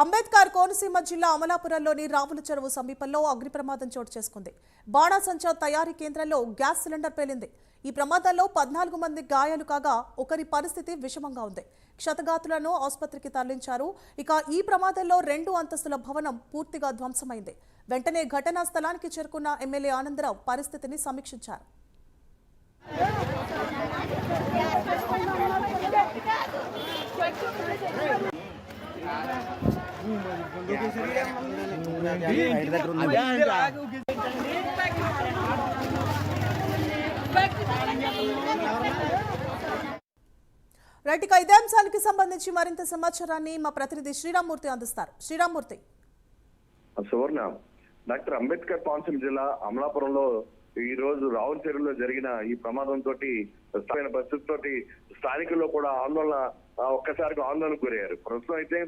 అంబేద్కర్ కోనసీమ జిల్లా అమలాపురంలోని రావుల చెరువు సమీపంలో అగ్ని ప్రమాదం చోటు చేసుకుంది. బాణాసంచా తయారీ కేంద్రంలో గ్యాస్ సిలిండర్ పేలింది. ఈ ప్రమాదంలో పద్నాలుగు మంది గాయాలు కాగా ఒకరి పరిస్థితి విషమంగా ఉంది. క్షతగాతులను ఆసుపత్రికి తరలించారు. ఇక ఈ ప్రమాదంలో రెండు అంతస్తుల భవనం పూర్తిగా ధ్వంసమైంది. వెంటనే ఘటనా స్థలానికి చేరుకున్న ఎమ్మెల్యే ఆనందరావు పరిస్థితిని సమీక్షించారు. రైట్ ఇక ఇదే అంశానికి సంబంధించి మరింత సమాచారాన్ని మా ప్రతినిధి శ్రీరామ్మూర్తి అందిస్తారు. శ్రీరామ్మూర్తి. సువర్ణ డాక్టర్ అంబేద్కర్ కోనసీమ జిల్లా అమలాపురంలో ఈ రోజు రావుల చెరువులో జరిగిన ఈ ప్రమాదం తోటి స్థాయిన పరిస్థితితోటి స్థానికుల్లో కూడా ఆందోళన ఆ, ఒక్కసారిగా ఆందోళనకు గురయ్యారు. ప్రస్తుతం అయితే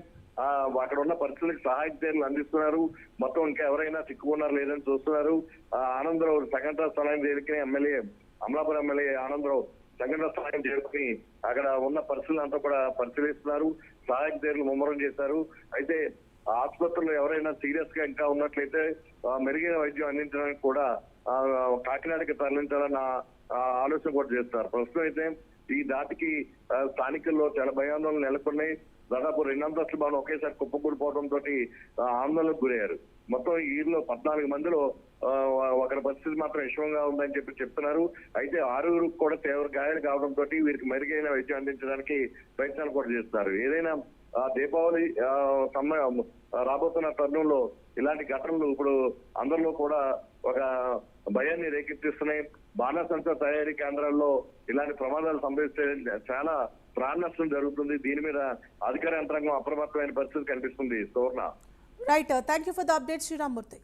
అక్కడ ఉన్న పరిస్థితులకు సహాయ చర్యలు అందిస్తున్నారు. మొత్తం ఇంకా ఎవరైనా చిక్కుకున్నారు లేదని చూస్తున్నారు. ఆ, ఆనందరావు సంఘటన స్థలానికి చేరుకుని ఎమ్మెల్యే అమలాపురం ఎమ్మెల్యే ఆనందరావు సంఘటన స్థలానికి చేరుకుని అక్కడ ఉన్న పరిస్థితులు అంతా కూడా పరిశీలిస్తున్నారు. సహాయక చర్యలు ముమ్మరం చేశారు. అయితే ఆసుపత్రులు ఎవరైనా సీరియస్గా ఇంకా ఉన్నట్లయితే మెరుగైన వైద్యం అందించడానికి కూడా కాకినాడకి తరలించాలన్న ఆలోచన కూడా చేస్తారు. ప్రస్తుతం అయితే ఈ దాటికి స్థానికుల్లో చాలా భయాందోళనలు నెలకొన్నాయి. దాదాపు రెండు అంతస్తుల భవనం ఒకేసారి కుప్పకూలిపోవడం ఆందోళనకు గురయ్యారు. మొత్తం ఈ పద్నాలుగు మందిలో ఒకరి పరిస్థితి మాత్రం విషమంగా ఉందని చెప్పి చెప్తున్నారు. అయితే ఆరుగురు కూడా తీవ్ర గాయాలు కావడం తోటి వీరికి మెరుగైన వైద్యం అందించడానికి ప్రయత్నాలు కూడా చేస్తున్నారు. ఏదైనా దీపావళి సమయం రాబోతున్న తరుణంలో ఇలాంటి ఘటనలు ఇప్పుడు అందరిలో కూడా ఒక భయాన్ని రేకెత్తిస్తున్నాయి. బాణసంచ తయారీ కేంద్రాల్లో ఇలాంటి ప్రమాదాలు సంభవిస్తే చాలా ప్రాణ నష్టం జరుగుతుంది. దీని మీద అధికార యంత్రాంగం అప్రమత్తమైన పరిస్థితి కనిపిస్తుంది. Suvarna. Right thank you for the update Sriramamurthy